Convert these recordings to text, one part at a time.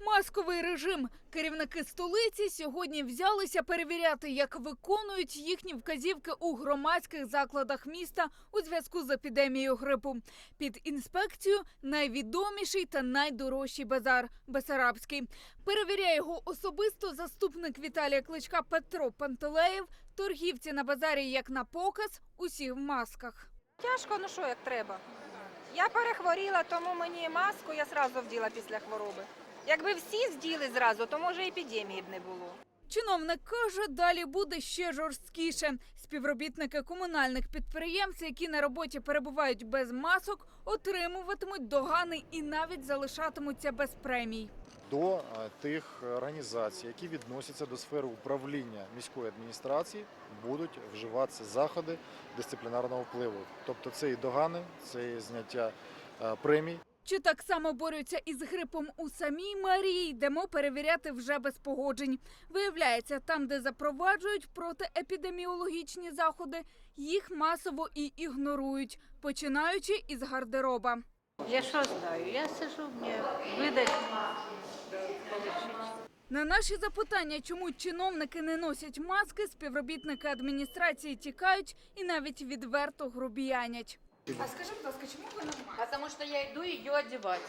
Масковий режим. Керівники столиці сьогодні взялися перевіряти, як виконують їхні вказівки у громадських закладах міста у зв'язку з епідемією грипу. Під інспекцію найвідоміший та найдорожчий базар Бесарабський. Перевіряє його особисто заступник Віталія Кличка Петро Пантелеєв. Торгівці на базарі як на показ, усі в масках. Тяжко, ну що як треба. Я перехворіла, тому мені маску я зразу вділа після хвороби. Якби всі зділи зразу, то може епідемії б не було. Чиновник каже, далі буде ще жорсткіше. Співробітники комунальних підприємств, які на роботі перебувають без масок, отримуватимуть догани і навіть залишатимуться без премій. до е, тих організацій, які відносяться до сфери управління міської адміністрації, будуть вживатися заходи дисциплінарного впливу. Тобто це і догани, це і зняття е, премій. Чи так само борються із грипом у самій мерії, йдемо перевіряти вже без погоджень. Виявляється, там, де запроваджують протиепідеміологічні заходи, їх масово і ігнорують, починаючи із гардероба. Я что знаю? Я сижу, выдать получить. На наші запитання, чому чиновники не носять маски, співробітники адміністрації тікають і навіть відверто грубіянять. А скажи, будь ласка, чому ви не в масці? Потому что я иду ее одевать.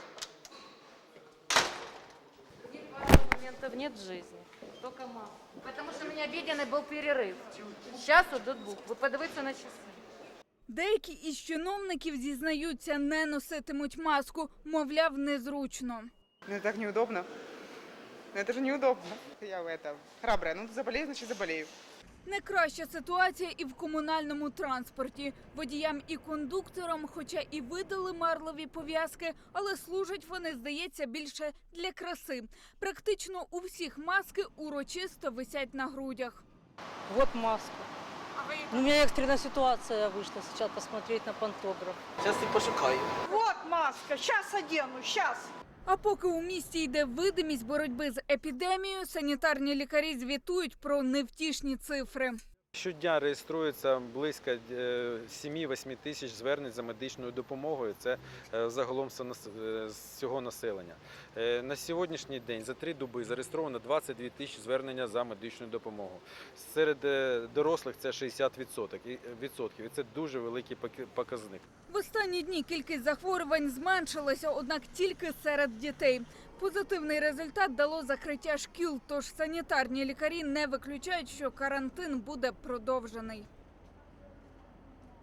Других важных моментов нет в жизни. Только мама. Потому что у меня обеденный был перерыв. Сейчас идут бух. Вы подивіться на часы. Деякі із чиновників зізнаються, не носитимуть маску, мовляв, незручно. Ну это так неудобно. Ну это же неудобно. Я в это храбрая. Ну заболею, значит заболею. Не краща ситуація і в комунальному транспорті. Водіям і кондукторам, хоча і видали марлові пов'язки, але служать вони, здається, більше для краси. Практично у всіх маски урочисто висять на грудях. Вот маска. Ну, у меня экстренная ситуация, вышла сейчас посмотреть на пантограф. Зараз і пошукаю. Вот маска, сейчас одену, сейчас. А поки у місті йде видимість боротьби з епідемією, санітарні лікарі звітують про невтішні цифри. Щодня реєструється близько е, 7-8 тисяч звернень за медичною допомогою. Це е, загалом нас- е, населення. Е, На сьогоднішній день за три доби зареєстровано 22 тисячі звернення за медичною допомогою. Серед е, дорослих це 60%. І- це дуже великий показник. В останні дні кількість захворювань зменшилася, однак тільки серед дітей. Позитивний результат дало закриття шкіл, тож санітарні лікарі не виключають, що карантин буде продовжений.